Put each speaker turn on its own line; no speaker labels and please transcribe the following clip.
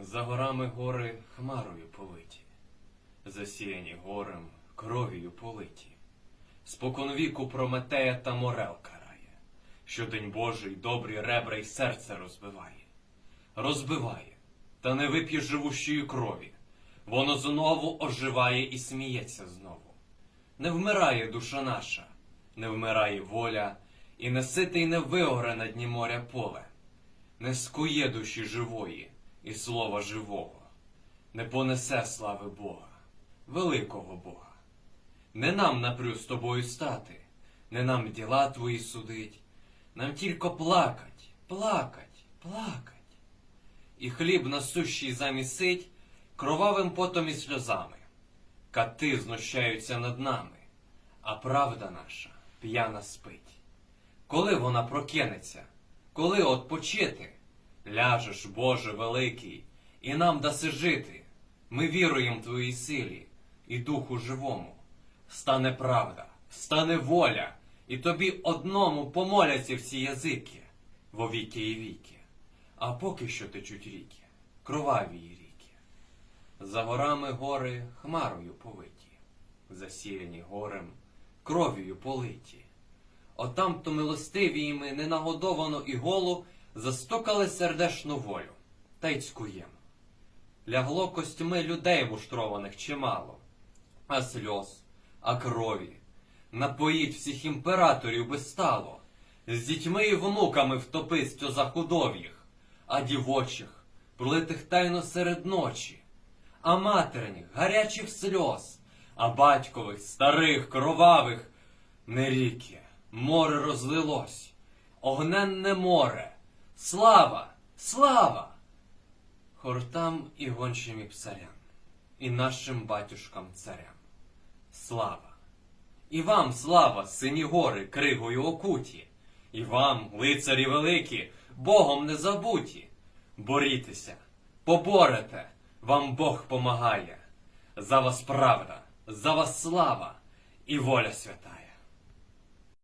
За горами гори хмарою повиті, засіяні горем кров'ю политі. Споконвіку Прометея та Морел карає, що день Божий добрі ребра й серце розбиває. Розбиває, та не вип'є живущої крові. Воно знову оживає і сміється знову. Не вмирає душа наша, не вмирає воля, і не сите й не виоре на дні моря поле, не скує душі живої і слова живого, не понесе слави Бога, великого Бога. Не нам напрю з тобою стати, не нам діла твої судить, нам тільки плакать, плакать, плакать. І хліб насущий замісить кровавим потом і сльозами. Кати знущаються над нами, а правда наша п'яна спить. Коли вона прокинеться, коли отпочити, ляжеш, Боже великий, і нам даси жити. Ми віруємо Твоїй силі і Духу живому. Стане правда, стане воля, і тобі одному помоляться всі язики во віки і віки. А поки що течуть ріки, кроваві ріки. За горами гори хмарою повиті, засіяні горем, кров'ю политі. Отам то милостивіїми ненагодовано і голу застукали сердешну волю, та й цькуєм. Лягло костьми людей муштрованих чимало, а сльоз, а крові. Напоїть всіх імператорів би стало, з дітьми і внуками втописть о захудов'їх, а дівочих, пролитих тайно серед ночі, а материних, гарячих сльоз, а батькових, старих, кровавих, не ріки, море розлилось, огненне море, слава, слава! Хортам і гончим і псарям, і нашим батюшкам царям. Слава! І вам слава, сині гори, кригою окуті, і вам, лицарі великі, Богом не забуті. Борітеся, поборете, вам Бог помагає. За вас правда, за вас слава і воля святая.